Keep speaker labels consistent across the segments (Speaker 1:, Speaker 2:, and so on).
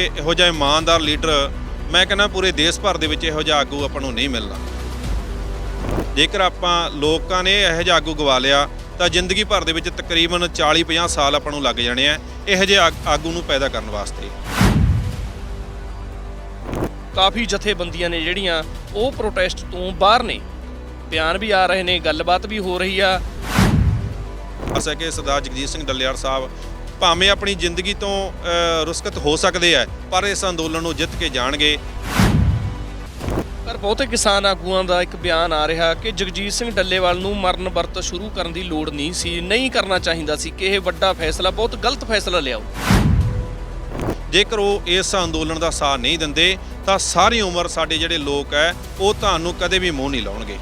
Speaker 1: ਇਹੋ ਜਿਹਾ ਇਮਾਨਦਾਰ ਲੀਡਰ ਮੈਂ ਕਹਿੰਦਾ ਪੂਰੇ ਦੇਸ਼ ਭਰ ਦੇ ਵਿੱਚ ਇਹੋ ਜਿਹਾ ਆਗੂ ਆਪਾਂ ਨੂੰ ਨਹੀਂ ਮਿਲਣਾ। ਜੇਕਰ ਆਪਾਂ ਲੋਕਾਂ ਨੇ ਇਹੋ ਜਿਹਾ ਆਗੂ ਗਵਾ ਲਿਆ ਤਾਂ ਜ਼ਿੰਦਗੀ ਭਰ ਦੇ ਵਿੱਚ ਤਕਰੀਬਨ 40-50 ਸਾਲ ਆਪਾਂ ਨੂੰ ਲੱਗ ਜਾਣੇ ਆ ਇਹੋ ਜਿਹੇ ਆਗ- ਆਗੂ ਨੂੰ ਪੈਦਾ ਕਰਨ ਵਾਸਤੇ।
Speaker 2: ਕਾਫੀ ਜਥੇਬੰਦੀਆਂ ਨੇ ਜਿਹੜੀਆਂ ਉਹ ਪ੍ਰੋਟੈਸਟ ਤੋਂ ਬਾਹਰ ਨੇ। ਬਿਆਨ ਵੀ ਆ ਰਹੇ ਨੇ ਗੱਲਬਾਤ ਵੀ ਹੋ ਰਹੀ ਆ।
Speaker 1: ਅਸਾ ਕਿ ਸਰਦਾਰ ਜਗਜੀਤ ਸਿੰਘ ਡੱਲੇਵਾਲ ਸਾਹਿਬ ਭਾਵੇਂ ਆਪਣੀ ਜ਼ਿੰਦਗੀ ਤੋਂ ਰੁਸਕਤ ਹੋ ਸਕਦੇ ਆ ਪਰ ਇਸ ਅੰਦੋਲਨ ਨੂੰ ਜਿੱਤ ਕੇ ਜਾਣਗੇ
Speaker 2: ਪਰ ਬਹੁਤੇ ਕਿਸਾਨ ਆਗੂਆਂ ਦਾ ਇੱਕ ਬਿਆਨ ਆ ਰਿਹਾ ਕਿ ਜਗਜੀਤ ਸਿੰਘ ਡੱਲੇਵਾਲ ਨੂੰ ਮਰਨ ਵਰਤ ਸ਼ੁਰੂ ਕਰਨ ਦੀ ਲੋੜ ਨਹੀਂ ਸੀ ਨਹੀਂ ਕਰਨਾ ਚਾਹੀਦਾ ਸੀ ਕਿ ਇਹ ਵੱਡਾ ਫੈਸਲਾ ਬਹੁਤ ਗਲਤ ਫੈਸਲਾ ਲਿਆ।
Speaker 1: ਜੇਕਰ ਉਹ ਇਸ ਅੰਦੋਲਨ ਦਾ ਸਾਥ ਨਹੀਂ ਦਿੰਦੇ ਤਾਂ ਸਾਰੀ ਉਮਰ ਸਾਡੇ ਜਿਹੜੇ ਲੋਕ ਹੈ ਉਹ ਤੁਹਾਨੂੰ ਕਦੇ ਵੀ ਮੂੰਹ ਨਹੀਂ ਲਾਉਣਗੇ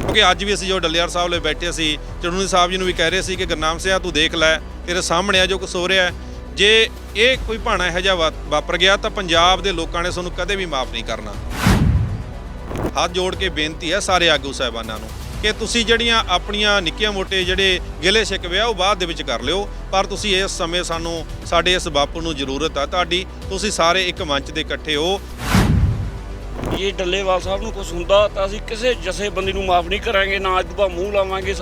Speaker 1: ਕਿਉਂਕਿ ਅੱਜ ਵੀ ਅਸੀਂ ਜੋ ਡੱਲੇਵਾਲ ਸਾਹਿਬ ਲਈ ਬੈਠੇ ਸੀ ਚੜੂਨੀ ਸਾਹਿਬ ਜੀ ਨੂੰ ਵੀ ਕਹਿ ਰਹੇ ਸੀ ਕਿ ਗੁਰਨਾਮ ਸਿਆ ਤੂੰ ਦੇਖ ਲੈ ਤੇਰੇ ਸਾਹਮਣੇ ਆ ਜੋ ਕੁਛ ਹੋ ਰਿਹਾ ਹੈ। ਜੇ ਇਹ ਕੋਈ ਭਾਣਾ ਇਹੋ ਜਿਹਾ ਵਾ- ਵਾਪਰ ਗਿਆ ਤਾਂ ਪੰਜਾਬ ਦੇ ਲੋਕਾਂ ਨੇ ਤੁਹਾਨੂੰ ਕਦੇ ਵੀ ਮਾਫ ਨਹੀਂ ਕਰਨਾ। ਹੱਥ ਜੋੜ ਕੇ ਬੇਨਤੀ ਹੈ ਸਾਰੇ ਆਗੂ ਸਾਹਿਬਾਨਾਂ ਨੂੰ ਕਿ ਤੁਸੀਂ ਜਿਹੜੀਆਂ ਆਪਣੀਆਂ ਨਿੱਕੀਆਂ ਮੋਟੇ ਜਿਹੜੇ ਗਿਲੇ ਸ਼ਿਕਵੇ ਆ, ਉਹ ਬਾਅਦ ਦੇ ਵਿੱਚ ਕਰ ਲਿਓ। ਪਰ ਤੁਸੀਂ ਇਸ ਸਮੇਂ ਸਾਨੂੰ, ਸਾਡੇ ਇਸ ਬਾਪੂ ਨੂੰ ਜ਼ਰੂਰਤ ਆ ਤੁਹਾਡੀ। ਤੁਸੀਂ ਸਾਰੇ ਇੱਕ ਮੰਚ ਦੇ ਇਕੱਠੇ ਹੋ।
Speaker 3: ਜੇ ਡੱਲੇਵਾਲ ਸਾਹਿਬ ਨੂੰ ਕੁਝ ਹੁੰਦਾ ਤਾਂ ਅਸੀਂ ਕਿਸੇ ਜਥੇਬੰਦੀ ਨੂੰ ਮਾਫ ਨਹੀਂ ਕਰਾਂਗੇ, ਨਾ ਅੱਜ ਤੋਂ ਬਾਅਦ ਮੂੰਹ ਲਾਵਾਂਗੇ।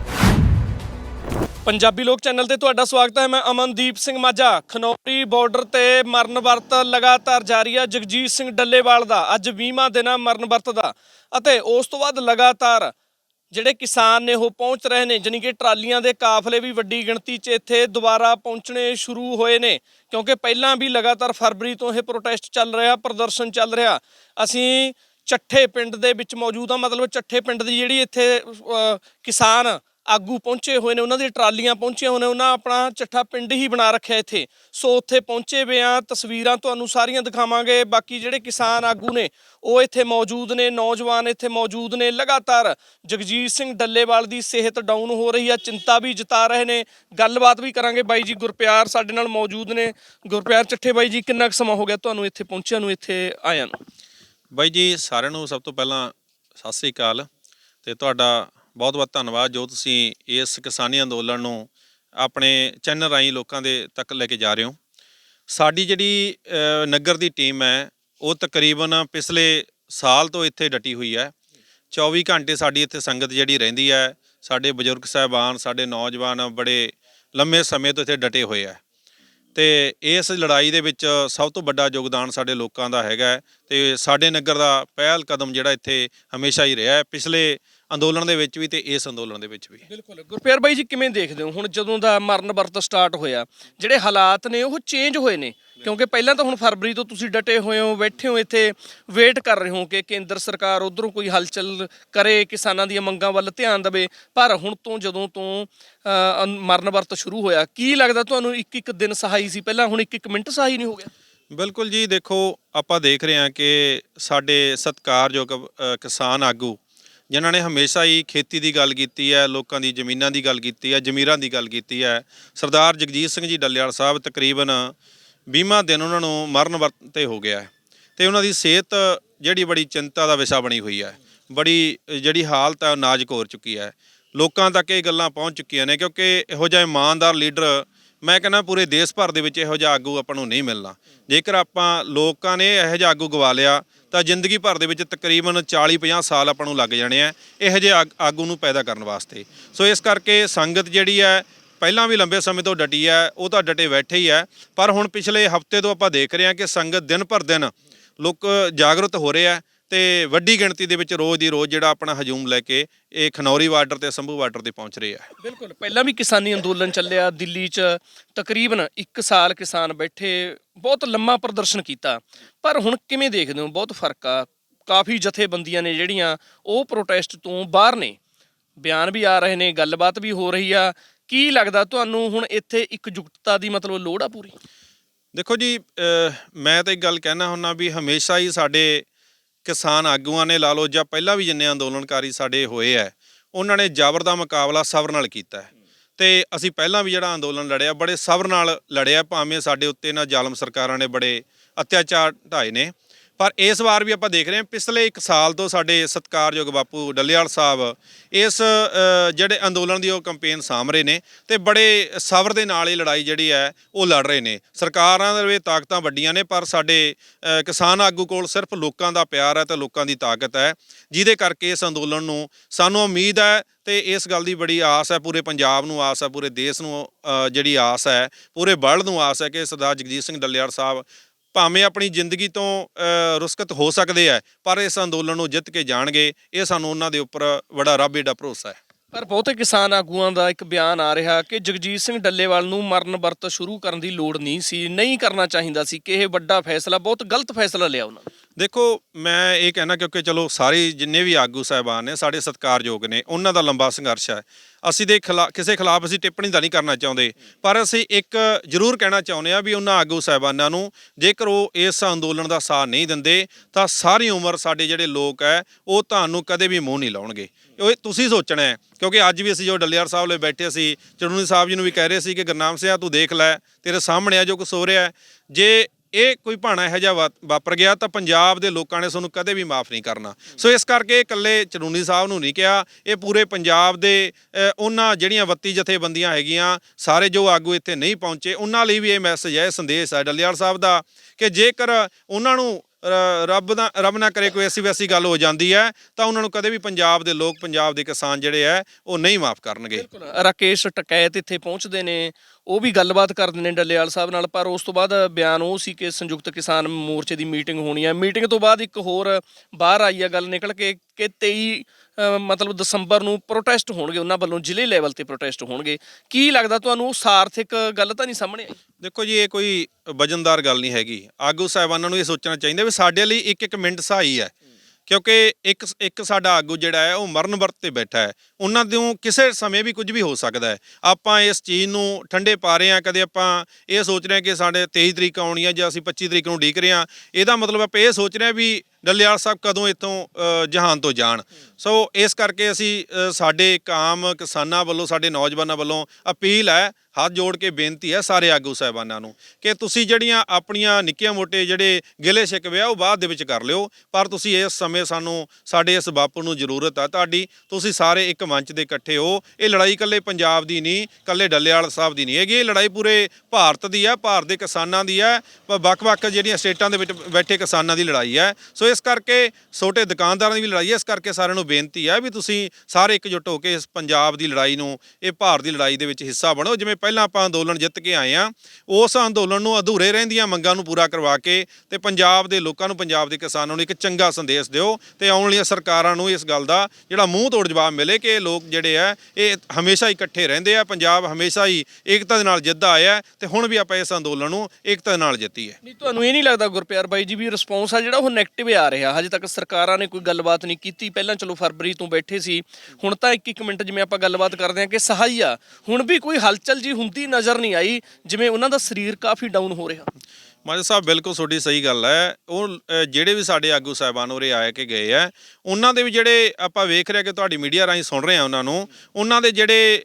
Speaker 2: ਪੰਜਾਬੀ ਲੋਕ ਚੈਨਲ ਤੇ ਤੁਹਾਡਾ ਸਵਾਗਤ ਹੈ। ਮੈਂ ਅਮਨਦੀਪ ਸਿੰਘ ਮਾਝਾ। ਖਨੌਰੀ ਬਾਰਡਰ ਤੇ ਮਰਨ ਵਰਤ ਲਗਾਤਾਰ ਜਾਰੀ ਹੈ ਜਗਜੀਤ ਸਿੰਘ ਡੱਲੇਵਾਲ ਦਾ। ਅੱਜ 20ਵਾਂ ਦਿਨ ਆ ਮਰਨ ਵਰਤ ਦਾ। ਅਤੇ ਉਸ ਤੋਂ ਬਾਅਦ ਲਗਾਤਾਰ ਜਿਹੜੇ ਕਿਸਾਨ ਨੇ ਉਹ ਪਹੁੰਚ ਰਹੇ ਨੇ। ਜਾਣੀ ਕਿ ਟਰਾਲੀਆਂ ਦੇ ਕਾਫਲੇ ਵੀ ਵੱਡੀ ਗਿਣਤੀ 'ਚ ਇੱਥੇ ਦੁਬਾਰਾ ਪਹੁੰਚਣੇ ਸ਼ੁਰੂ ਹੋਏ ਨੇ। ਕਿਉਂਕਿ ਪਹਿਲਾਂ ਵੀ ਲਗਾਤਾਰ ਫਰਵਰੀ ਤੋਂ ਇਹ ਪ੍ਰੋਟੈਸਟ ਚੱਲ ਰਿਹਾ, ਪ੍ਰਦਰਸ਼ਨ ਚੱਲ ਰਿਹਾ। ਅਸੀਂ ਚੱਠੇ ਪਿੰਡ ਦੇ ਵਿੱਚ ਮੌਜੂਦ ਆ। ਮਤਲਬ ਚੱਠੇ ਪਿੰਡ ਦੀ ਜਿਹੜੀ ਇੱਥੇ ਕਿਸਾਨ ਆਗੂ ਪਹੁੰਚੇ ਹੋਏ ਨੇ, ਉਹਨਾਂ ਦੀਆਂ ਟਰਾਲੀਆਂ ਪਹੁੰਚੀਆਂ ਹੋਏ ਨੇ, ਉਹਨਾਂ ਆਪਣਾ ਚੱਠਾ ਪਿੰਡ ਹੀ ਬਣਾ ਰੱਖਿਆ ਇੱਥੇ। ਸੋ ਉੱਥੇ ਪਹੁੰਚੇ ਵੇ ਆ, ਤਸਵੀਰਾਂ ਤੁਹਾਨੂੰ ਸਾਰੀਆਂ ਦਿਖਾਵਾਂਗੇ। ਬਾਕੀ ਜਿਹੜੇ ਕਿਸਾਨ ਆਗੂ ਨੇ, ਉਹ ਇੱਥੇ ਮੌਜੂਦ ਨੇ, ਨੌਜਵਾਨ ਇੱਥੇ ਮੌਜੂਦ ਨੇ। ਲਗਾਤਾਰ ਜਗਜੀਤ ਸਿੰਘ ਡੱਲੇਵਾਲ ਦੀ ਸਿਹਤ ਡਾਊਨ ਹੋ ਰਹੀ ਆ, ਚਿੰਤਾ ਵੀ ਜਤਾ ਰਹੇ ਨੇ। ਗੱਲਬਾਤ ਵੀ ਕਰਾਂਗੇ ਬਾਈ ਜੀ ਗੁਰਪਿਆਰ, ਸਾਡੇ ਨਾਲ ਮੌਜੂਦ ਨੇ। ਗੁਰਪਿਆਰ ਚੱਠੇ ਬਾਈ ਜੀ, ਕਿੰਨਾ ਕੁ ਸਮਾਂ ਹੋ ਗਿਆ ਤੁਹਾਨੂੰ ਇੱਥੇ ਪਹੁੰਚਿਆਂ ਨੂੰ, ਇੱਥੇ ਆਇਆਂ ਨੂੰ?
Speaker 1: ਬਾਈ ਜੀ, ਸਾਰਿਆਂ ਨੂੰ ਸਭ ਤੋਂ ਪਹਿਲਾਂ ਸਤਿ ਸ੍ਰੀ ਅਕਾਲ। ਤੇ ਤੁਹਾਡਾ ਬਹੁਤ ਬਹੁਤ ਧੰਨਵਾਦ ਜੋ ਤੁਸੀਂ ਇਸ ਕਿਸਾਨੀ ਅੰਦੋਲਨ ਨੂੰ ਆਪਣੇ ਚੈਨਲ ਰਾਹੀਂ ਲੋਕਾਂ ਦੇ ਤੱਕ ਲੈ ਕੇ ਜਾ ਰਹੇ ਹੋ। ਸਾਡੀ ਜਿਹੜੀ ਨਗਰ ਦੀ ਟੀਮ ਹੈ, ਉਹ ਤਕਰੀਬਨ ਪਿਛਲੇ ਸਾਲ ਤੋਂ ਇੱਥੇ ਡਟੀ ਹੋਈ ਹੈ। 24 ਘੰਟੇ ਸਾਡੀ ਇੱਥੇ ਸੰਗਤ ਜਿਹੜੀ ਰਹਿੰਦੀ ਹੈ, ਸਾਡੇ ਬਜ਼ੁਰਗ ਸਾਹਿਬਾਨ, ਸਾਡੇ ਨੌਜਵਾਨ ਬੜੇ ਲੰਮੇ ਸਮੇਂ ਤੋਂ ਇੱਥੇ ਡਟੇ ਹੋਏ ਆ ਤੇ ਇਸ ਲੜਾਈ ਦੇ ਵਿੱਚ ਸਭ ਤੋਂ ਵੱਡਾ ਯੋਗਦਾਨ ਸਾਡੇ ਲੋਕਾਂ ਦਾ ਹੈਗਾ ਹੈ ਤੇ ਸਾਡੇ ਨਗਰ ਦਾ ਪਹਿਲ ਕਦਮ ਜਿਹੜਾ ਇੱਥੇ ਹਮੇਸ਼ਾ ਹੀ ਰਿਹਾ ਹੈ। ਪਿਛਲੇ ਅੰਦੋਲਨ ਦੇ ਵਿੱਚ ਵੀ ਤੇ ਇਸ ਅੰਦੋਲਨ ਦੇ ਵਿੱਚ ਵੀ।
Speaker 2: ਬਿਲਕੁਲ। ਗੁਰਪਿਆਰ ਬਾਈ ਜੀ ਕਿਵੇਂ ਦੇਖਦੇ ਹੋ? ਹੁਣ ਜਦੋਂ ਦਾ ਮਰਨ ਵਰਤ ਸਟਾਰਟ ਹੋਇਆ ਜਿਹੜੇ ਹਾਲਾਤ ਨੇ ਉਹ ਚੇਂਜ ਹੋਏ ਨੇ? ਕਿਉਂਕਿ ਪਹਿਲਾਂ ਤਾਂ ਹੁਣ ਫਰਵਰੀ ਤੋਂ ਤੁਸੀਂ ਡਟੇ ਹੋਏ ਹੋ ਬੈਠੇ ਹੋ ਇੱਥੇ ਵੇਟ ਕਰ ਰਹੇ ਹੋ ਕਿ ਕੇਂਦਰ ਸਰਕਾਰ ਉਧਰੋਂ ਕੋਈ ਹਲਚਲ ਕਰੇ ਕਿਸਾਨਾਂ ਦੀਆਂ ਮੰਗਾਂ ਵੱਲ ਧਿਆਨ ਦੇਵੇ। ਪਰ ਹੁਣ ਤੋਂ ਜਦੋਂ ਤੋਂ ਮਰਨ ਵਰਤ ਸ਼ੁਰੂ ਹੋਇਆ ਕੀ ਲੱਗਦਾ ਤੁਹਾਨੂੰ ਇੱਕ ਇੱਕ ਦਿਨ ਸਹਾਈ ਸੀ? ਪਹਿਲਾਂ ਹੁਣ ਇੱਕ ਇੱਕ ਮਿੰਟ ਸਹਾਈ ਨਹੀਂ ਹੋ ਗਿਆ?
Speaker 1: ਬਿਲਕੁਲ ਜੀ ਦੇਖੋ ਆਪਾਂ ਦੇਖ ਰਹੇ ਹਾਂ ਕਿ ਸਾਡੇ ਸਤਿਕਾਰਯੋਗ ਕਿਸਾਨ ਆਗੂ ਜਿਨ੍ਹਾਂ ਨੇ ਹਮੇਸ਼ਾ ਹੀ ਖੇਤੀ ਦੀ ਗੱਲ ਕੀਤੀ ਹੈ, ਲੋਕਾਂ ਦੀ ਜ਼ਮੀਨਾਂ ਦੀ ਗੱਲ ਕੀਤੀ ਹੈ, ਜ਼ਮੀਰਾਂ ਦੀ ਗੱਲ ਕੀਤੀ ਹੈ। ਸਰਦਾਰ ਜਗਜੀਤ ਸਿੰਘ ਜੀ ਡੱਲੇਵਾਲ ਸਾਹਿਬ ਤਕਰੀਬਨ 20ਵਾਂ ਦਿਨ ਉਹਨਾਂ ਨੂੰ ਮਰਨ ਵਰਤ ਤੇ ਹੋ ਗਿਆ ਹੈ ਤੇ ਉਹਨਾਂ ਦੀ ਸਿਹਤ ਜਿਹੜੀ ਬੜੀ ਚਿੰਤਾ ਦਾ ਵਿਸ਼ਾ ਬਣੀ ਹੋਈ ਹੈ। ਬੜੀ ਜਿਹੜੀ ਹਾਲਤ ਹੈ ਉਹ ਨਾਜ਼ੁਕ ਹੋ ਚੁੱਕੀ ਹੈ। ਲੋਕਾਂ ਤੱਕ ਇਹ ਗੱਲਾਂ ਪਹੁੰਚ ਚੁੱਕੀਆਂ ਨੇ ਕਿਉਂਕਿ ਇਹੋ ਜਿਹਾ ਇਮਾਨਦਾਰ ਲੀਡਰ ਮੈਂ ਕਹਿੰਦਾ ਪੂਰੇ ਦੇਸ਼ ਭਰ ਦੇ ਵਿੱਚ ਇਹੋ ਜਿਹਾ ਆਗੂ ਆਪਾਂ ਨੂੰ ਨਹੀਂ ਮਿਲਣਾ। ਜੇਕਰ ਆਪਾਂ ਲੋਕਾਂ ਨੇ ਇਹੋ ਜਿਹਾ ਆਗੂ ਗਵਾ ਲਿਆ, ਤਾਂ ਜ਼ਿੰਦਗੀ ਭਰ ਦੇ ਵਿੱਚ ਤਕਰੀਬਨ 40-50 ਸਾਲ ਆਪਾਂ ਨੂੰ ਲੱਗ ਜਾਣੇ ਆ ਇਹੋ ਜਿਹੇ ਆਗ- ਆਗੂ ਨੂੰ ਪੈਦਾ ਕਰਨ ਵਾਸਤੇ। ਸੋ ਇਸ ਕਰਕੇ ਸੰਗਤ ਜਿਹੜੀ ਹੈ, ਪਹਿਲਾਂ ਵੀ ਲੰਬੇ ਸਮੇਂ ਤੋਂ ਡਟੀ ਹੈ, ਉਹ ਤਾਂ ਡਟੇ ਬੈਠੇ ਹੀ ਹੈ। ਪਰ ਹੁਣ ਪਿਛਲੇ ਹਫ਼ਤੇ ਤੋਂ ਆਪਾਂ ਦੇਖ ਰਹੇ ਹਾਂ ਕਿ ਸੰਗਤ ਦਿਨ ਪਰ ਦਿਨ ਲੋਕ ਜਾਗਰੂਕ ਹੋ ਰਹੇ ਆ ਤੇ ਵੱਡੀ ਗਿਣਤੀ ਦੇ ਵਿੱਚ ਰੋਜ਼ ਦੀ ਰੋਜ਼ ਜਿਹੜਾ ਆਪਣਾ ਹਜੂਮ ਲੈ ਕੇ ਇਹ ਖਨੌਰੀ ਬਾਰਡਰ ਤੇ ਸੰਭੂ ਬਾਰਡਰ ਤੇ ਪਹੁੰਚ ਰਹੇ ਆ।
Speaker 2: ਬਿਲਕੁਲ ਪਹਿਲਾਂ ਵੀ ਕਿਸਾਨੀ ਅੰਦੋਲਨ ਚੱਲਿਆ ਦਿੱਲੀ 'ਚ ਤਕਰੀਬਨ 1 ਸਾਲ ਕਿਸਾਨ ਬੈਠੇ ਬਹੁਤ ਲੰਮਾ ਪ੍ਰਦਰਸ਼ਨ ਕੀਤਾ। ਪਰ ਹੁਣ ਕਿਵੇਂ ਦੇਖਦੇ ਹੋ? ਬਹੁਤ ਫ਼ਰਕ ਆ। ਕਾਫੀ ਜਥੇਬੰਦੀਆਂ ਨੇ ਜਿਹੜੀਆਂ ਉਹ ਪ੍ਰੋਟੈਸਟ ਤੋਂ ਬਾਹਰ ਨੇ। ਬਿਆਨ ਵੀ ਆ ਰਹੇ ਨੇ ਗੱਲਬਾਤ ਵੀ ਹੋ ਰਹੀ ਆ। ਕੀ ਲੱਗਦਾ ਤੁਹਾਨੂੰ ਹੁਣ ਇੱਥੇ ਇਕਜੁੱਟਤਾ ਦੀ ਮਤਲਬ ਲੋੜ ਆ ਪੂਰੀ?
Speaker 1: ਦੇਖੋ ਜੀ ਮੈਂ ਤਾਂ ਇੱਕ ਗੱਲ ਕਹਿਣਾ ਹੁੰਨਾ ਵੀ ਹਮੇਸ਼ਾ ਹੀ ਸਾਡੇ ਕਿਸਾਨ ਆਗੂਆਂ ਨੇ ਲਾ ਲਓ ਜਾਂ ਪਹਿਲਾਂ ਵੀ ਜਿੰਨੇ ਅੰਦੋਲਨਕਾਰੀ ਸਾਡੇ ਹੋਏ ਆ ਉਹਨਾਂ ਨੇ ਜ਼ਬਰ ਦਾ ਮੁਕਾਬਲਾ ਸਬਰ ਨਾਲ ਕੀਤਾ ਹੈ ਤੇ ਅਸੀਂ ਪਹਿਲਾਂ ਵੀ ਜਿਹੜਾ ਅੰਦੋਲਨ ਲੜਿਆ, ਬੜੇ ਸਬਰ ਨਾਲ ਲੜਿਆ, ਭਾਵੇਂ ਸਾਡੇ ਉੱਤੇ ਨਾ ਜ਼ਾਲਮ ਸਰਕਾਰਾਂ ਨੇ ਬੜੇ ਅਤਿਆਚਾਰ ਢਾਏ ਨੇ ਪਰ ਇਸ ਵਾਰ ਵੀ ਆਪਾਂ ਦੇਖ ਰਹੇ ਹਾਂ, ਪਿਛਲੇ 1 ਸਾਲ ਤੋਂ ਸਾਡੇ ਸਤਿਕਾਰਯੋਗ ਬਾਪੂ ਡੱਲੇਵਾਲ ਸਾਹਿਬ ਇਸ ਜਿਹੜੇ ਅੰਦੋਲਨ ਦੀ ਉਹ ਕੈਂਪੇਨ ਸਾਂਭ ਰਹੇ ਨੇ ਤੇ ਬੜੇ ਸਬਰ ਦੇ ਨਾਲ ਇਹ ਲੜਾਈ ਜਿਹੜੀ ਹੈ, ਉਹ ਲੜ ਰਹੇ ਨੇ। ਸਰਕਾਰਾਂ ਦੇ ਵਿੱਚ ਤਾਕਤਾਂ ਵੱਡੀਆਂ ਨੇ, ਪਰ ਸਾਡੇ ਕਿਸਾਨ ਆਗੂ ਕੋਲ ਸਿਰਫ ਲੋਕਾਂ ਦਾ ਪਿਆਰ ਹੈ ਤੇ ਲੋਕਾਂ ਦੀ ਤਾਕਤ ਹੈ, ਜਿਹਦੇ ਕਰਕੇ ਇਸ ਅੰਦੋਲਨ ਨੂੰ ਸਾਨੂੰ ਉਮੀਦ ਹੈ ਤੇ ਇਸ ਗੱਲ ਦੀ ਬੜੀ ਆਸ ਹੈ, ਪੂਰੇ ਪੰਜਾਬ ਨੂੰ ਆਸ ਹੈ, ਪੂਰੇ ਦੇਸ਼ ਨੂੰ ਜਿਹੜੀ ਆਸ ਹੈ, ਪੂਰੇ ਵਰਲਡ ਨੂੰ ਆਸ ਹੈ ਕਿ ਸਰਦਾਰ ਜਗਜੀਤ ਸਿੰਘ ਡੱਲੇਵਾਲ ਸਾਹਿਬ ਭਾਵੇਂ ਆਪਣੀ ਜ਼ਿੰਦਗੀ ਤੋਂ ਰੁਸਕਤ ਹੋ ਸਕਦੇ ਆ, ਪਰ ਇਸ ਅੰਦੋਲਨ ਨੂੰ ਜਿੱਤ ਕੇ ਜਾਣਗੇ, ਇਹ ਸਾਨੂੰ ਉਹਨਾਂ ਦੇ ਉੱਪਰ ਬੜਾ ਰੱਬ ਏਡਾ ਭਰੋਸਾ ਹੈ।
Speaker 2: ਪਰ ਬਹੁਤੇ ਕਿਸਾਨ ਆਗੂਆਂ ਦਾ ਇੱਕ ਬਿਆਨ ਆ ਰਿਹਾ ਕਿ ਜਗਜੀਤ ਸਿੰਘ ਡੱਲੇਵਾਲ ਨੂੰ ਮਰਨ ਵਰਤ ਸ਼ੁਰੂ ਕਰਨ ਦੀ ਲੋੜ ਨਹੀਂ ਸੀ, ਨਹੀਂ ਕਰਨਾ ਚਾਹੀਦਾ ਸੀ ਕਿ ਇਹ ਵੱਡਾ ਫੈਸਲਾ, ਬਹੁਤ ਗਲਤ ਫੈਸਲਾ ਲਿਆ ਉਹਨਾਂ ਨੇ।
Speaker 1: ਦੇਖੋ, ਮੈਂ ਇਹ ਕਹਿਣਾ ਕਿਉਂਕਿ ਚਲੋ ਸਾਰੇ ਜਿੰਨੇ ਵੀ ਆਗੂ ਸਾਹਿਬਾਨ ਨੇ, ਸਾਡੇ ਸਤਿਕਾਰਯੋਗ ਨੇ, ਉਹਨਾਂ ਦਾ ਲੰਬਾ ਸੰਘਰਸ਼ ਹੈ। ਅਸੀਂ ਦੇ ਖਿਲਾ- ਕਿਸੇ ਖਿਲਾਫ ਅਸੀਂ ਟਿੱਪਣੀ ਤਾਂ ਨਹੀਂ ਕਰਨਾ ਚਾਹੁੰਦੇ, ਪਰ ਅਸੀਂ ਇੱਕ ਜ਼ਰੂਰ ਕਹਿਣਾ ਚਾਹੁੰਦੇ ਆ ਵੀ ਉਹਨਾਂ ਆਗੂ ਸਾਹਿਬਾਨਾਂ ਨੂੰ ਜੇਕਰ ਉਹ ਇਸ ਅੰਦੋਲਨ ਦਾ ਸਾਥ ਨਹੀਂ ਦਿੰਦੇ, ਤਾਂ ਸਾਰੀ ਉਮਰ ਸਾਡੇ ਜਿਹੜੇ ਲੋਕ ਹੈ, ਉਹ ਤੁਹਾਨੂੰ ਕਦੇ ਵੀ ਮੂੰਹ ਨਹੀਂ ਲਾਉਣਗੇ। ਉਹ ਤੁਸੀਂ ਸੋਚਣਾ ਹੈ, ਕਿਉਂਕਿ ਅੱਜ ਵੀ ਅਸੀਂ ਜੋ ਡੱਲਿਆਰ ਸਾਹਿਬ ਲਈ ਬੈਠੇ ਸੀ, ਚੜੂਨੀ ਸਾਹਿਬ ਜੀ ਨੂੰ ਵੀ ਕਹਿ ਰਹੇ ਸੀ ਕਿ, ਗੁਰਨਾਮ ਸਿਆ, ਤੂੰ ਦੇਖ ਲੈ, ਤੇਰੇ ਸਾਹਮਣੇ ਆ ਜੋ ਕੁਛ ਹੋ ਰਿਹਾ ਜੇ ਇਹ ਕੋਈ ਭਾਣਾ ਇਹੋ ਜਿਹਾ ਵਾ- ਵਾਪਰ ਗਿਆ ਤਾਂ ਪੰਜਾਬ ਦੇ ਲੋਕਾਂ ਨੇ ਤੁਹਾਨੂੰ ਕਦੇ ਵੀ ਮਾਫ ਨਹੀਂ ਕਰਨਾ। ਸੋ ਇਸ ਕਰਕੇ ਇਕੱਲੇ ਚੜੂਨੀ ਸਾਹਿਬ ਨੂੰ ਨਹੀਂ ਕਿਹਾ, ਇਹ ਪੂਰੇ ਪੰਜਾਬ ਦੇ ਉਹਨਾਂ ਜਿਹੜੀਆਂ ਵੱਤੀ ਜਥੇਬੰਦੀਆਂ ਹੈਗੀਆਂ, ਸਾਰੇ ਜੋ ਆਗੂ ਇੱਥੇ ਨਹੀਂ ਪਹੁੰਚੇ, ਉਹਨਾਂ ਲਈ ਵੀ ਇਹ ਮੈਸੇਜ ਹੈ, ਇਹ ਸੰਦੇਸ਼ ਹੈ ਡੱਲਿਆਲ ਸਾਹਿਬ ਦਾ ਕਿ ਜੇਕਰ ਉਹਨਾਂ ਨੂੰ ਰੱਬ ਦਾ, ਰੱਬ ਨਾ ਕਰੇ ਕੋਈ ਐਸੀ ਵੈਸੀ ਗੱਲ ਹੋ ਜਾਂਦੀ ਹੈ, ਤਾਂ ਉਹਨਾਂ ਨੂੰ ਕਦੇ ਵੀ ਪੰਜਾਬ ਦੇ ਲੋਕ, ਪੰਜਾਬ ਦੇ ਕਿਸਾਨ ਜਿਹੜੇ ਹੈ, ਉਹ ਨਹੀਂ ਮਾਫ ਕਰਨਗੇ।
Speaker 2: ਰਾਕੇਸ਼ ਟਕੈਤ ਇੱਥੇ ਪਹੁੰਚਦੇ ਨੇ। ਉਹ ਵੀ ਗੱਲਬਾਤ ਕਰਦੇ ਨੇ ਡੱਲੇਵਾਲ ਸਾਹਿਬ ਨਾਲ, ਪਰ ਉਸ ਤੋਂ ਬਾਅਦ ਬਿਆਨ ਉਹ ਸੀ ਕਿ ਸੰਯੁਕਤ ਕਿਸਾਨ ਮੋਰਚੇ ਦੀ ਮੀਟਿੰਗ ਹੋਣੀ ਹੈ। ਮੀਟਿੰਗ ਤੋਂ ਬਾਅਦ ਇੱਕ ਹੋਰ ਬਾਹਰ ਆਈ ਹੈ ਗੱਲ ਨਿਕਲ ਕੇ ਕਿ 23 ਮਤਲਬ ਦਸੰਬਰ ਨੂੰ ਪ੍ਰੋਟੈਸਟ ਹੋਣਗੇ, ਉਹਨਾਂ ਵੱਲੋਂ ਜ਼ਿਲ੍ਹੇ ਲੈਵਲ ਤੇ ਪ੍ਰੋਟੈਸਟ ਹੋਣਗੇ। ਕੀ ਲੱਗਦਾ ਤੁਹਾਨੂੰ ਸਾਰਥਿਕ ਗੱਲ ਤਾਂ ਨਹੀਂ ਸਾਹਮਣੇ ਆਈ?
Speaker 1: ਦੇਖੋ ਜੀ, ਇਹ ਕੋਈ ਵਜਨਦਾਰ ਗੱਲ ਨਹੀਂ ਹੈਗੀ। ਆਗੂ ਸਾਹਿਬਾਨਾਂ ਨੂੰ ਇਹ ਸੋਚਣਾ ਚਾਹੀਦਾ ਵੀ ਸਾਡੇ ਲਈ ਇੱਕ ਇੱਕ ਮਿੰਟ ਸਹਾਈ ਹੈ। ਕਿਉਂਕਿ ਇੱਕ ਇੱਕ ਸਾਡਾ ਆਗੂ ਜਿਹੜਾ ਹੈ, ਉਹ ਮਰਨ ਵਰਤ ਤੇ ਬੈਠਾ ਹੈ। ਉਹਨਾਂ ਤੋਂ ਕਿਸੇ ਸਮੇਂ ਵੀ ਕੁਝ ਵੀ ਹੋ ਸਕਦਾ ਹੈ। ਆਪਾਂ ਇਸ ਚੀਜ਼ ਨੂੰ ਠੰਡੇ ਪਾ ਰਹੇ ਹਾਂ, ਕਦੇ ਆਪਾਂ ਇਹ ਸੋਚ ਰਹੇ ਹਾਂ ਕਿ ਸਾਡੇ 23 ਤਰੀਕ ਆਉਣੀ ਹੈ ਜਾਂ ਅਸੀਂ 25 ਤਰੀਕ ਨੂੰ ਉਡੀਕ ਰਹੇ ਹਾਂ। ਇਹਦਾ ਮਤਲਬ ਆਪਾਂ ਇਹ ਸੋਚ ਰਹੇ ਹਾਂ ਵੀ ਡੱਲਿਆਲ ਸਾਹਿਬ ਕਦੋਂ ਇੱਥੋਂ ਜਹਾਨ ਤੋਂ ਜਾਣ। ਸੋ ਇਸ ਕਰਕੇ ਅਸੀਂ ਸਾਡੇ ਇੱਕ ਆਮ ਕਿਸਾਨਾਂ ਵੱਲੋਂ, ਸਾਡੇ ਨੌਜਵਾਨਾਂ ਵੱਲੋਂ ਅਪੀਲ ਹੈ ਹੱਥ ਜੋੜ ਕੇ ਬੇਨਤੀ ਹੈ ਸਾਰੇ ਆਗੂ ਸਾਹਿਬਾਨਾਂ ਨੂੰ ਕਿ ਤੁਸੀਂ ਜਿਹੜੀਆਂ ਆਪਣੀਆਂ ਨਿੱਕੀਆਂ ਮੋਟੇ ਜਿਹੜੇ ਗਿਲੇ ਸ਼ਿਕਵੇ ਆ, ਉਹ ਬਾਅਦ ਦੇ ਵਿੱਚ ਕਰ ਲਿਓ। ਪਰ ਤੁਸੀਂ ਇਸ ਸਮੇਂ ਸਾਨੂੰ, ਸਾਡੇ ਇਸ ਬਾਪੂ ਨੂੰ ਜ਼ਰੂਰਤ ਆ ਤੁਹਾਡੀ। ਤੁਸੀਂ ਸਾਰੇ ਇੱਕ ਮੰਚ ਦੇ ਇਕੱਠੇ ਹੋ। ਇਹ ਲੜਾਈ ਇਕੱਲੇ ਪੰਜਾਬ ਦੀ ਨਹੀਂ, ਇਕੱਲੇ ਡੱਲੇਵਾਲ ਸਾਹਿਬ ਦੀ ਨਹੀਂ ਹੈਗੀ। ਇਹ ਲੜਾਈ ਪੂਰੇ ਭਾਰਤ ਦੀ ਹੈ, ਭਾਰਤ ਦੇ ਕਿਸਾਨਾਂ ਦੀ ਹੈ। ਵੱਖ-ਵੱਖ ਜਿਹੜੀਆਂ ਸਟੇਟਾਂ ਦੇ ਵਿੱਚ ਬੈਠੇ ਕਿਸਾਨਾਂ ਦੀ ਲੜਾਈ ਹੈ। ਸੋ ਇਸ ਕਰਕੇ ਛੋਟੇ ਦੁਕਾਨਦਾਰਾਂ ਦੀ ਵੀ ਲੜਾਈ ਹੈ। ਇਸ ਕਰਕੇ ਸਾਰਿਆਂ ਨੂੰ ਬੇਨਤੀ ਹੈ ਵੀ ਤੁਸੀਂ ਸਾਰੇ ਇਕਜੁੱਟ ਹੋ ਕੇ ਇਸ ਪੰਜਾਬ ਦੀ ਲੜਾਈ ਨੂੰ, ਇਹ ਭਾਰਤ ਦੀ ਲੜਾਈ ਦੇ ਵਿੱਚ ਹਿੱਸਾ ਬਣੋ। ਜਿਵੇਂ ਪਹਿਲਾਂ ਆਪਾਂ ਅੰਦੋਲਨ ਜਿੱਤ ਕੇ ਆਏ ਆ ਉਸ ਅੰਦੋਲਨ ਨੂੰ ਅਧੂਰੇ ਰਹਿੰਦੀਆਂ ਮੰਗਾਂ ਨੂੰ ਪੂਰਾ ਕਰਵਾ ਕੇ ਤੇ ਪੰਜਾਬ ਦੇ ਲੋਕਾਂ ਨੂੰ, ਪੰਜਾਬ ਦੇ ਕਿਸਾਨਾਂ ਨੂੰ ਇੱਕ ਚੰਗਾ ਸੰਦੇਸ਼ ਦਿਓ ਤੇ ਆਉਣ ਵਾਲੀਆਂ ਸਰਕਾਰਾਂ ਨੂੰ ਇਸ ਗੱਲ ਦਾ ਜਿਹੜਾ ਮੂੰਹ ਤੋੜ ਜਵਾਬ ਮਿਲੇ ਕਿ ਇਹ ਲੋਕ ਜਿਹੜੇ ਆ, ਇਹ ਹਮੇਸ਼ਾ ਹੀ ਇਕੱਠੇ ਰਹਿੰਦੇ ਆ, ਪੰਜਾਬ ਹਮੇਸ਼ਾ ਹੀ ਏਕਤਾ ਦੇ ਨਾਲ ਜਿੱਤਦਾ ਆਇਆ ਹੈ ਤੇ ਹੁਣ ਵੀ ਆਪਾਂ ਇਸ ਅੰਦੋਲਨ ਨੂੰ ਏਕਤਾ ਦੇ ਨਾਲ ਜਿੱਤੀ ਹੈ।
Speaker 2: ਨਹੀਂ, ਤੁਹਾਨੂੰ ਇਹ ਨਹੀਂ ਲੱਗਦਾ ਗੁਰਪਿਆਰ ਬਾਈ ਜੀ ਵੀ ਰਿਸਪੌਂਸ ਆ ਜਿਹੜਾ ਉਹ ਨੈਗੇਟਿਵ ਆ ਰਿਹਾ? ਹਜੇ ਤੱਕ ਸਰਕਾਰਾਂ ਨੇ ਕੋਈ ਗੱਲਬਾਤ ਨਹੀਂ ਕੀਤੀ। ਪਹਿਲਾਂ ਚਲੋ ਫਰਵਰੀ ਤੋਂ ਬੈਠੇ ਸੀ। ਹੁਣ ਤਾਂ ਇੱਕ ਇੱਕ ਮਿੰਟ ਜਿਵੇਂ ਆਪਾਂ ਗੱਲਬਾਤ ਕਰਦੇ ਹਾਂ ਕਿ ਸਹਾਈ ਆ। ਹੁਣ ਵੀ ਕੋਈ ਹਲਚਲ ਜੀ ਹੁੰਦੀ ਨਜ਼ਰ ਨਹੀਂ ਆਈ, ਜਿਵੇਂ ਉਹਨਾਂ ਦਾ ਸਰੀਰ ਕਾਫੀ ਡਾਊਨ ਹੋ ਰਿਹਾ।
Speaker 1: ਮਾਜਾ ਸਾਹਿਬ, ਬਿਲਕੁਲ ਤੁਹਾਡੀ ਸਹੀ ਗੱਲ ਹੈ। ਉਹ ਜਿਹੜੇ ਵੀ ਸਾਡੇ ਆਗੂ ਸਾਹਿਬਾਨ ਉਰੇ ਆਏ ਕੇ ਗਏ ਆ ਉਹਨਾਂ ਦੇ ਵੀ ਜਿਹੜੇ ਆਪਾਂ ਵੇਖ ਰਹੇ ਕਿ ਤੁਹਾਡੀ ਮੀਡੀਆ ਰਾਹੀਂ ਸੁਣ ਰਹੇ ਆ ਉਹਨਾਂ ਨੂੰ, ਉਹਨਾਂ ਦੇ ਜਿਹੜੇ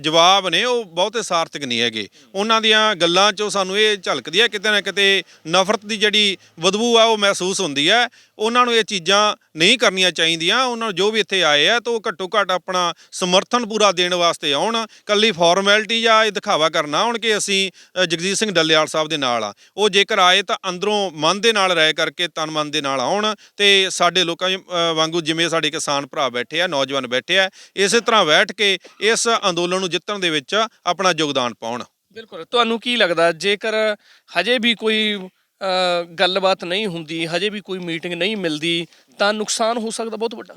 Speaker 1: ਜਵਾਬ ਨੇ, ਉਹ ਬਹੁਤੇ ਸਾਰਥਕ ਨਹੀਂ ਹੈਗੇ। ਉਹਨਾਂ ਦੀਆਂ ਗੱਲਾਂ 'ਚੋਂ ਸਾਨੂੰ ਇਹ ਝਲਕਦੀ ਹੈ, ਕਿਤੇ ਨਾ ਕਿਤੇ ਨਫ਼ਰਤ ਦੀ ਜਿਹੜੀ ਬਦਬੂ ਆ, ਉਹ ਮਹਿਸੂਸ ਹੁੰਦੀ ਹੈ। ਉਹਨਾਂ ਨੂੰ ਇਹ ਚੀਜ਼ਾਂ ਨਹੀਂ ਕਰਨੀਆਂ ਚਾਹੀਦੀਆਂ। ਉਹਨਾਂ ਨੂੰ ਜੋ ਵੀ ਇੱਥੇ ਆਏ ਆ ਤਾਂ ਉਹ ਘੱਟੋ ਘੱਟ ਆਪਣਾ ਸਮਰਥਨ ਪੂਰਾ ਦੇਣ ਵਾਸਤੇ ਆਉਣ। ਕੱਲੀ ਫਾਰਮੈਲਿਟੀ ਜਾਂ ਇਹ ਦਿਖਾਵਾ ਕਰਨਾ ਆਉਣ ਕਿ ਅਸੀਂ ਜਗਜੀਤ ਸਿੰਘ ਡੱਲੇਵਾਲ ਸਾਹਿਬ ਦੇ ਨਾਲ ਆ। ਉਹ ਜੇਕਰ ਆਏ ਤਾਂ ਅੰਦਰੋਂ ਮਨ ਦੇ ਨਾਲ ਰਹਿ ਕਰਕੇ, ਤਨ ਮਨ ਦੇ ਨਾਲ ਆਉਣ ਤੇ ਸਾਡੇ ਲੋਕਾਂ ਵਾਂਗੂ ਜਿਵੇਂ ਸਾਡੇ ਕਿਸਾਨ ਭਰਾ ਬੈਠੇ ਆ, ਨੌਜਵਾਨ ਬੈਠੇ ਆ, ਇਸੇ ਤਰ੍ਹਾਂ ਬੈਠ ਕੇ ਇਸ ਅੰਦੋਲਨ ਨੂੰ ਜਿੱਤਣ ਦੇ ਵਿੱਚ ਆਪਣਾ ਯੋਗਦਾਨ ਪਾਉਣ।
Speaker 2: ਬਿਲਕੁਲ। ਤੁਹਾਨੂੰ ਕੀ ਲੱਗਦਾ? ਜੇਕਰ ਹਜੇ ਵੀ ਕੋਈ ਗੱਲਬਾਤ ਨਹੀਂ ਹੁੰਦੀ ਹਜੇ ਵੀ ਕੋਈ ਮੀਟਿੰਗ ਨਹੀਂ ਮਿਲਦੀ ਤਾਂ ਨੁਕਸਾਨ ਹੋ ਸਕਦਾ ਬਹੁਤ ਵੱਡਾ।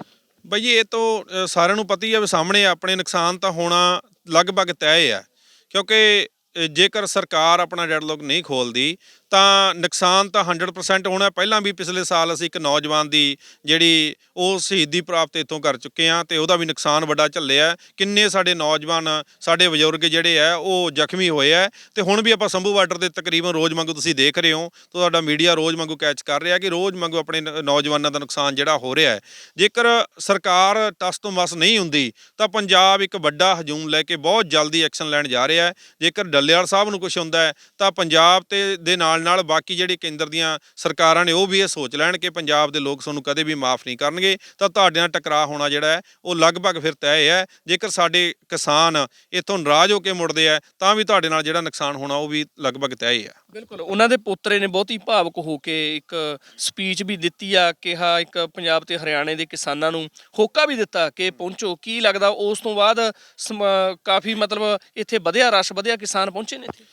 Speaker 1: ਬਈ ਜੀ, ਇਹ ਤੋਂ ਸਾਰਿਆਂ ਨੂੰ ਪਤਾ ਹੀ ਆ ਵੀ ਸਾਹਮਣੇ ਆਪਣੇ ਨੁਕਸਾਨ ਤਾਂ ਹੋਣਾ ਲਗਭਗ ਤੈਅ ਆ। ਕਿਉਂਕਿ ਜੇਕਰ ਸਰਕਾਰ ਆਪਣਾ ਡੈਡਲੋਕ ਨਹੀਂ ਖੋਲਦੀ ਤਾਂ ਨੁਕਸਾਨ ਤਾਂ 100% ਹੋਣਾ, ਪਹਿਲਾਂ ਵੀ ਪਿਛਲੇ ਸਾਲ ਅਸੀਂ ਇੱਕ ਨੌਜਵਾਨ ਦੀ ਜਿਹੜੀ ਉਹ ਸ਼ਹੀਦੀ ਪ੍ਰਾਪਤ ਇੱਥੋਂ ਕਰ ਚੁੱਕੇ ਆ ਤੇ ਉਹਦਾ ਵੀ ਨੁਕਸਾਨ ਵੱਡਾ ਝੱਲਿਆ ਕਿੰਨੇ ਸਾਡੇ ਨੌਜਵਾਨ, ਸਾਡੇ ਬਜ਼ੁਰਗ ਜਿਹੜੇ ਆ ਉਹ ਜ਼ਖਮੀ ਹੋਏ ਆ ਤੇ ਹੁਣ ਵੀ ਆਪਾਂ ਸੰਭੂ ਬਾਰਡਰ ਦੇ ਤਕਰੀਬਨ ਰੋਜ਼ ਵਾਂਗੂ ਤੁਸੀਂ ਦੇਖ ਰਹੇ ਹੋ ਤੁਹਾਡਾ ਮੀਡੀਆ ਰੋਜ਼ ਵਾਂਗੂ ਕੈਚ ਕਰ ਰਿਹਾ ਕਿ ਰੋਜ਼ ਵਾਂਗੂ ਆਪਣੇ ਨੌਜਵਾਨਾਂ ਦਾ ਨੁਕਸਾਨ ਜਿਹੜਾ ਹੋ ਰਿਹਾ ਹੈ। ਜੇਕਰ ਸਰਕਾਰ ਟਸ ਤੋਂ ਮਸ ਨਹੀਂ ਹੁੰਦੀ ਤਾਂ ਪੰਜਾਬ ਇੱਕ ਵੱਡਾ ਹਜੂਮ ਲੈ ਕੇ ਬਹੁਤ ਜਲਦੀ ਐਕਸ਼ਨ ਲੈਣ ਜਾ ਰਿਹਾ ਹੈ। ਜੇਕਰ ਡੱਲੇਵਾਲ ਸਾਹਿਬ ਨੂੰ ਕੁਝ ਹੁੰਦਾ ਹੈ ਤਾਂ ਪੰਜਾਬ ਤੇ, ਦੇ ਨਾਲ ਨਾਲ ਬਾਕੀ ਜਿਹੜੇ ਕੇਂਦਰ ਦੀਆਂ ਸਰਕਾਰਾਂ ਨੇ ਉਹ ਵੀ ਇਹ ਸੋਚ ਲੈਣ ਕਿ ਪੰਜਾਬ ਦੇ ਲੋਕ ਤੁਹਾਨੂੰ ਕਦੇ ਵੀ ਮਾਫ ਨਹੀਂ ਕਰਨਗੇ, ਤਾਂ ਤੁਹਾਡੇ ਨਾਲ ਟਕਰਾਅ ਹੋਣਾ ਜਿਹੜਾ ਹੈ, ਉਹ ਲਗਭਗ ਫਿਰ ਤੈਅ ਹੈ, ਜੇਕਰ ਸਾਡੇ ਕਿਸਾਨ ਇੱਥੋਂ ਨਾਰਾਜ਼ ਹੋ ਕੇ ਮੁੜਦੇ ਆ, ਤਾਂ ਵੀ ਤੁਹਾਡੇ ਨਾਲ ਜਿਹੜਾ ਨੁਕਸਾਨ ਹੋਣਾ, ਉਹ ਵੀ ਲਗਭਗ ਤੈਅ ਹੀ ਹੈ।
Speaker 2: ਬਿਲਕੁਲ, ਉਹਨਾਂ ਦੇ ਪੋਤਰੇ ਨੇ ਬਹੁਤ ਹੀ ਭਾਵਕ ਹੋ ਕੇ ਇੱਕ ਸਪੀਚ ਵੀ ਦਿੱਤੀ ਆ ਕਿਹਾ ਇੱਕ ਪੰਜਾਬ ਤੇ ਹਰਿਆਣੇ ਦੇ ਕਿਸਾਨਾਂ ਨੂੰ ਹੋਕਾ ਵੀ ਦਿੱਤਾ ਕਿ ਪਹੁੰਚੋ। ਕੀ ਲੱਗਦਾ, ਉਸ ਤੋਂ ਬਾਅਦ ਸਮ- ਕਾਫੀ ਮਤਲਬ ਇੱਥੇ ਵਧਿਆ, ਰਸ਼ ਵਧਿਆ ਕਿਸਾਨ ਪਹੁੰਚੇ ਨੇ ਇੱਥੇ?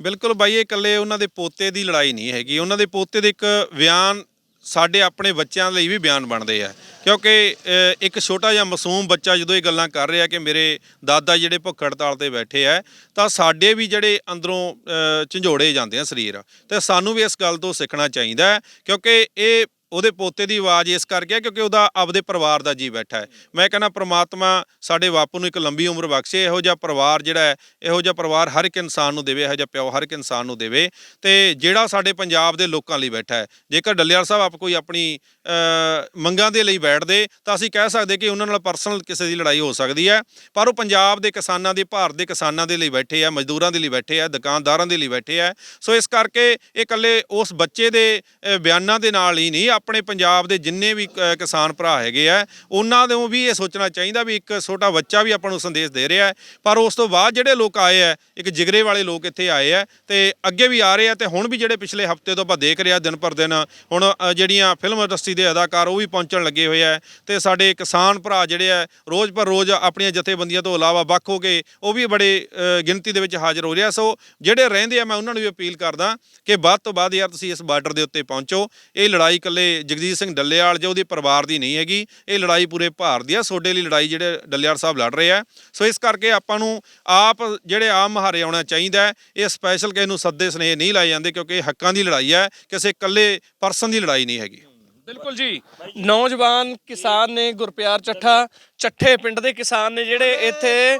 Speaker 1: ਬਿਲਕੁਲ ਬਾਈ ਇਹ ਇਕੱਲੇ ਉਹਨਾਂ ਦੇ ਪੋਤੇ ਦੀ ਲੜਾਈ ਨਹੀਂ ਹੈਗੀ। ਉਹਨਾਂ ਦੇ ਪੋਤੇ ਦੇ ਇੱਕ ਬਿਆਨ ਸਾਡੇ ਆਪਣੇ ਬੱਚਿਆਂ ਲਈ ਵੀ ਬਿਆਨ ਬਣਦੇ ਆ। ਕਿਉਂਕਿ ਇੱਕ ਛੋਟਾ ਜਿਹਾ ਮਾਸੂਮ ਬੱਚਾ ਜਦੋਂ ਇਹ ਗੱਲਾਂ ਕਰ ਰਿਹਾ ਕਿ ਮੇਰੇ ਦਾਦਾ ਜਿਹੜੇ ਭੁੱਖ ਹੜਤਾਲ ਤੇ ਬੈਠੇ ਆ ਤਾਂ ਸਾਡੇ ਵੀ ਜਿਹੜੇ ਅੰਦਰੋਂ ਅ, ਝੰਜੋੜੇ ਜਾਂਦੇ ਆ ਸਰੀਰ। ਤੇ ਸਾਨੂੰ ਵੀ ਇਸ ਗੱਲ ਤੋਂ ਸਿੱਖਣਾ ਚਾਹੀਦਾ ਕਿਉਂਕਿ ਇਹ ਉਹਦੇ ਪੋਤੇ ਦੀ ਆਵਾਜ਼ ਇਸ ਕਰਕੇ ਹੈ ਕਿਉਂਕਿ ਉਹਦਾ ਆਪਦੇ ਪਰਿਵਾਰ ਦਾ ਜੀ ਬੈਠਾ ਹੈ। ਮੈਂ ਕਹਿੰਦਾ ਪ੍ਰਮਾਤਮਾ ਸਾਡੇ ਬਾਪੂ ਨੂੰ ਇੱਕ ਲੰਬੀ ਉਮਰ ਬਖਸ਼ੇ, ਇਹੋ ਜਿਹਾ ਪਰਿਵਾਰ ਜਿਹੜਾ ਹੈ, ਇਹੋ ਜਿਹਾ ਪਰਿਵਾਰ ਹਰ ਇੱਕ ਇਨਸਾਨ ਨੂੰ ਦੇਵੇ, ਇਹੋ ਜਿਹਾ ਪਿਓ ਹਰ ਇੱਕ ਇਨਸਾਨ ਨੂੰ ਦੇਵੇ ਤੇ ਜਿਹੜਾ ਸਾਡੇ ਪੰਜਾਬ ਦੇ ਲੋਕਾਂ ਲਈ ਬੈਠਾ ਹੈ। ਜੇਕਰ ਡੱਲੇਵਾਲ ਸਾਹਿਬ ਆਪ ਕੋਈ ਆਪਣੀ ਮੰਗਾਂ ਦੇ ਲਈ ਬੈਠਦੇ, ਤਾਂ ਅਸੀਂ ਕਹਿ ਸਕਦੇ ਕਿ ਉਹਨਾਂ ਨਾਲ ਪਰਸਨਲ ਕਿਸੇ ਦੀ ਲੜਾਈ ਹੋ ਸਕਦੀ ਹੈ। ਪਰ ਉਹ ਪੰਜਾਬ ਦੇ ਕਿਸਾਨਾਂ ਦੇ, ਭਾਰਤ ਦੇ ਕਿਸਾਨਾਂ ਦੇ ਲਈ ਬੈਠੇ ਆ, ਮਜ਼ਦੂਰਾਂ ਦੇ ਲਈ ਬੈਠੇ ਆ, ਦੁਕਾਨਦਾਰਾਂ ਦੇ ਲਈ ਬੈਠੇ ਆ। ਸੋ ਇਸ ਕਰਕੇ ਇਹ ਇਕੱਲੇ ਉਸ ਬੱਚੇ ਦੇ ਬਿਆਨਾਂ ਦੇ ਨਾਲ ਹੀ ਨਹੀਂ ਆਪਣੇ ਪੰਜਾਬ ਦੇ ਜਿੰਨੇ ਵੀ ਕ- ਕਿਸਾਨ ਭਰਾ ਹੈਗੇ ਆ, ਉਹਨਾਂ ਨੂੰ ਵੀ ਇਹ ਸੋਚਣਾ ਚਾਹੀਦਾ ਵੀ ਇੱਕ ਛੋਟਾ ਬੱਚਾ ਵੀ ਆਪਾਂ ਨੂੰ ਸੰਦੇਸ਼ ਦੇ ਰਿਹਾ ਪਰ ਉਸ ਤੋਂ ਬਾਅਦ ਜਿਹੜੇ ਲੋਕ ਆਏ ਆ, ਇੱਕ ਜਿਗਰੇ ਵਾਲੇ ਲੋਕ ਇੱਥੇ ਆਏ ਆ, ਤੇ ਅੱਗੇ ਵੀ ਆ ਰਹੇ ਆ, ਤੇ ਹੁਣ ਵੀ ਜਿਹੜੇ ਪਿਛਲੇ ਹਫ਼ਤੇ ਤੋਂ ਆਪਾਂ ਦੇਖ ਰਹੇ ਆ, ਦਿਨ ਪਰ ਦਿਨ, ਹੁਣ ਜਿਹੜੀਆਂ ਫਿਲਮ ਇੰਡਸਟਰੀ ਦੇ ਅਦਾਕਾਰ ਉਹ ਵੀ ਪਹੁੰਚਣ ਲੱਗੇ ਹੋਏ ਆ, ਤੇ ਸਾਡੇ ਕਿਸਾਨ ਭਰਾ ਜਿਹੜੇ ਆ, ਰੋਜ਼ ਪਰ ਰੋਜ਼ ਆਪਣੀਆਂ ਜਥੇਬੰਦੀਆਂ ਤੋਂ ਇਲਾਵਾ ਵੱਖ ਹੋ ਕੇ ਉਹ ਵੀ ਬੜੇ ਗਿਣਤੀ ਦੇ ਵਿੱਚ ਹਾਜ਼ਰ ਹੋ ਰਿਹਾ। ਸੋ ਜਿਹੜੇ ਰਹਿੰਦੇ ਆ, ਮੈਂ ਉਹਨਾਂ ਨੂੰ ਵੀ ਅਪੀਲ ਕਰਦਾ ਕਿ ਵੱਧ ਤੋਂ ਵੱਧ ਯਾਰ ਤੁਸੀਂ ਇਸ ਬਾਰਡਰ ਦੇ ਉੱਤੇ ਪਹੁੰਚੋ। ਇਹ ਲੜਾਈ ਇਕੱਲੇ ਜਗਜੀਤ ਸਿੰਘ ਡੱਲੇਵਾਲ ਜਾਂ ਉਹਦੇ ਪਰਿਵਾਰ ਦੀ ਨਹੀਂ ਹੈਗੀ, ਇਹ ਲੜਾਈ ਪੂਰੇ ਭਾਰਤ ਦੀ ਆ, ਸੋਡੇ ਲਈ ਲੜਾਈ ਜਿਹੜੇ ਡੱਲੇਵਾਲ ਸਾਹਿਬ ਲੜ ਰਹੇ ਆ। ਸੋ ਇਸ ਕਰਕੇ ਆਪਾਂ ਨੂੰ ਆਪ ਜਿਹੜੇ ਆਮ ਮਹਾਰੇ ਆਉਣਾ ਚਾਹੀਦਾ ਇਹ ਸਪੈਸ਼ਲ ਕਿਸੇ ਨੂੰ ਸੱਦੇ ਸਨੇਹ ਨਹੀਂ ਲਾਏ ਜਾਂਦੇ ਕਿਉਂਕਿ ਇਹ ਹੱਕਾਂ ਦੀ ਲੜਾਈ ਹੈ, ਕਿਸੇ ਇਕੱਲੇ ਪਰਸਨ ਦੀ ਲੜਾਈ ਨਹੀਂ ਹੈਗੀ।
Speaker 2: ਬਿਲਕੁਲ ਜੀ, ਨੌਜਵਾਨ ਕਿਸਾਨ ਨੇ ਗੁਰਪਿਆਰ ਚੱਠਾ, ਚੱਠੇ ਪਿੰਡ ਦੇ ਕਿਸਾਨ ਨੇ ਜਿਹੜੇ ਇੱਥੇ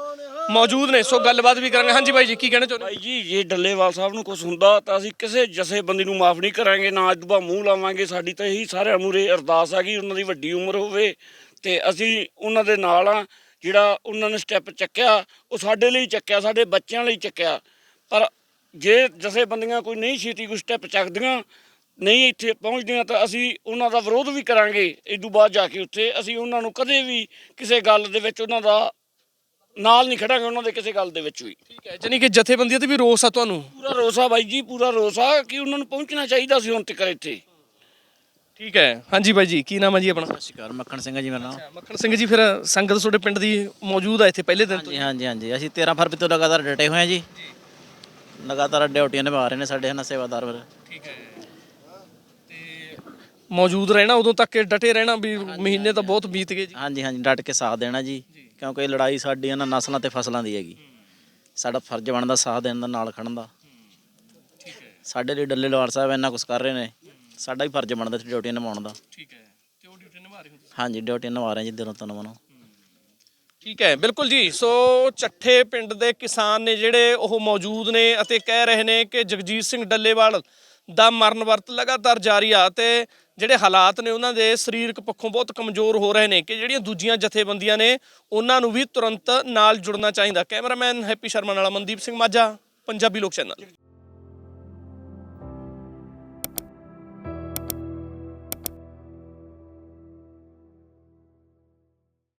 Speaker 2: ਮੌਜੂਦ ਨੇ, ਸੋ ਗੱਲਬਾਤ ਵੀ ਕਰਾਂਗੇ। ਹਾਂਜੀ ਬਾਈ ਜੀ, ਕੀ ਕਹਿਣਾ ਚਾਹੁੰਦੇ
Speaker 3: ਭਾਈ ਜੀ, ਜੇ ਡੱਲੇਵਾਲ ਸਾਹਿਬ ਨੂੰ ਕੁਝ ਹੁੰਦਾ ਤਾਂ ਅਸੀਂ ਕਿਸੇ ਜਥੇਬੰਦੀ ਨੂੰ ਮਾਫ ਨਹੀਂ ਕਰਾਂਗੇ, ਨਾ ਅੱਜ ਤੋਂ ਮੂੰਹ ਲਾਵਾਂਗੇ। ਸਾਡੀ ਤਾਂ ਇਹੀ ਸਾਰਿਆਂ ਮੂਰੇ ਅਰਦਾਸ ਹੈਗੀ ਉਹਨਾਂ ਦੀ ਵੱਡੀ ਉਮਰ ਹੋਵੇ ਤੇ ਅਸੀਂ ਉਹਨਾਂ ਦੇ ਨਾਲ ਆ, ਜਿਹੜਾ ਉਹਨਾਂ ਨੇ ਸਟੈਪ ਚੱਕਿਆ, ਉਹ ਸਾਡੇ ਲਈ ਚੱਕਿਆ, ਸਾਡੇ ਬੱਚਿਆਂ ਲਈ ਚੱਕਿਆ। ਪਰ ਜੇ ਜਥੇਬੰਦੀਆਂ ਕੋਈ ਨਹੀਂ ਛੇਤੀ ਕੋਈ ਸਟੈਪ ਚੱਕਦੀਆਂ, ਨਹੀਂ ਇੱਥੇ ਪਹੁੰਚਦੀਆਂ, ਤਾਂ ਅਸੀਂ ਉਹਨਾਂ ਦਾ ਵਿਰੋਧ ਵੀ ਕਰਾਂਗੇ। ਇਦੋਂ ਬਾਅਦ ਜਾ ਕੇ ਉੱਥੇ ਅਸੀਂ ਉਹਨਾਂ ਨੂੰ ਕਦੇ ਵੀ ਕਿਸੇ ਗੱਲ ਦੇ ਵਿੱਚ ਉਹਨਾਂ ਦਾ ਨਾਲ ਨਹੀਂ ਖੜਾਂਗੇ ਉਹਨਾਂ ਦੇ ਕਿਸੇ ਗੱਲ ਦੇ ਵਿੱਚ ਵੀ।
Speaker 2: ਠੀਕ ਹੈ ਜਾਨੀ ਕਿ ਜਥੇਬੰਦੀਆਂ ਤੇ ਵੀ ਰੋਸ ਆ ਤੁਹਾਨੂੰ?
Speaker 3: ਪੂਰਾ ਰੋਸਾ ਬਾਈ ਜੀ ਪੂਰਾ ਰੋਸਾ ਕਿ ਉਹਨਾਂ ਨੂੰ ਪਹੁੰਚਣਾ ਚਾਹੀਦਾ ਸੀ ਹੁਣ ਤੱਕ ਇੱਥੇ।
Speaker 2: ਠੀਕ ਹੈ। ਹਾਂਜੀ ਬਾਈ ਜੀ ਕੀ ਨਾਮ ਹੈ ਜੀ ਆਪਣਾ?
Speaker 4: ਸਤਿ ਸ਼੍ਰੀ ਅਕਾਲ ਮੱਖਣ ਸਿੰਘ ਜੀ ਮੇਰਾ ਨਾਮ।
Speaker 2: ਮੱਖਣ ਸਿੰਘ ਜੀ ਫਿਰ ਸੰਗਤ ਤੁਹਾਡੇ ਪਿੰਡ ਦੀ ਮੌਜੂਦ ਆ ਇੱਥੇ ਪਹਿਲੇ ਦਿਨ ਤੋਂ
Speaker 4: ਜੀ ਹਾਂਜੀ ਹਾਂਜੀ ਅਸੀਂ 13 ਫਰਵਰੀ ਤੋਂ ਲਗਾਤਾਰ ਡਟੇ ਹੋਏ ਹਾਂ ਜੀ। ਲਗਾਤਾਰ ਡਿਊਟੀਆਂ ਨਿਭਾ ਰਹੇ ਨੇ ਸਾਡੇ ਹਨ ਸੇਵਾਦਾਰ ਵੀਰ
Speaker 2: ਠੀਕ ਹੈ। ਤੇ ਮੌਜੂਦ ਰਹਿਣਾ ਉਦੋਂ ਤੱਕ ਡਟੇ ਰਹਿਣਾ ਵੀ ਮਹੀਨੇ ਤਾਂ ਬਹੁਤ ਬੀਤ ਗਏ ਜੀ।
Speaker 4: ਹਾਂਜੀ ਹਾਂਜੀ ਡਟ ਕੇ ਸਾਥ ਦੇਣਾ ਜੀ। ਕਿਉਂਕਿ ਇਹ ਲੜਾਈ ਸਾਡੀ ਇਹਨਾਂ ਨਸਲਾਂ ਤੇ ਫਸਲਾਂ ਦੀ ਹੈਗੀ। ਸਾਡਾ ਫਰਜ਼ ਬਣਦਾ ਸਾਥ ਦੇਣ ਦਾ ਨਾਲ ਖੜਨ ਦਾ। ਸਾਡੇ ਲਈ ਡੱਲੇ ਲਵਾਰ ਸਾਹਿਬ ਇੰਨਾ ਕੁਝ ਕਰ ਰਹੇ ਨੇ ਸਾਡਾ ਵੀ ਫਰਜ਼ ਬਣਦਾ ਇੱਥੇ ਡਿਊਟੀ ਨਿਭਾਉਣ ਦਾ।
Speaker 2: ਠੀਕ ਹੈ। ਤੇ ਉਹ ਡਿਊਟੀ ਨਿਭਾ ਰਹੇ ਹੋ
Speaker 4: ਹਾਂਜੀ ਡਿਊਟੀ ਨਿਭਾ ਰਹੇ ਹਾਂ ਜੀ ਦਿਨੋਂ ਤੋਂ ਮਨੋਂ।
Speaker 2: ਠੀਕ ਹੈ ਬਿਲਕੁਲ ਜੀ। ਸੋ ਚੱਠੇ ਪਿੰਡ ਦੇ ਕਿਸਾਨ ਨੇ ਜਿਹੜੇ ਉਹ ਮੌਜੂਦ ਨੇ ਅਤੇ ਕਹਿ ਰਹੇ ਨੇ ਕਿ ਜਗਜੀਤ ਸਿੰਘ ਡੱਲੇਵਾਲ ਦਾ ਮਰਨ ਵਰਤ ਲਗਾਤਾਰ ਜਾਰੀ ਆ ਤੇ ਜਿਹੜੇ ਹਾਲਾਤ ਨੇ ਉਹਨਾਂ ਦੇ ਸਰੀਰਕ ਪੱਖੋਂ ਬਹੁਤ ਕਮਜ਼ੋਰ ਹੋ ਰਹੇ ਨੇ ਕਿ ਜਿਹੜੀਆਂ ਦੂਜੀਆਂ ਜਥੇਬੰਦੀਆਂ ਨੇ, ਉਹਨਾਂ ਨੂੰ ਵੀ ਤੁਰੰਤ ਨਾਲ ਜੁੜਨਾ ਚਾਹੀਦਾ। ਕੈਮਰਾਮੈਨ ਹੈਪੀ ਸ਼ਰਮਾ ਨਾਲ ਮਨਦੀਪ ਸਿੰਘ ਮਾਝਾ, ਪੰਜਾਬੀ ਲੋਕ ਚੈਨਲ।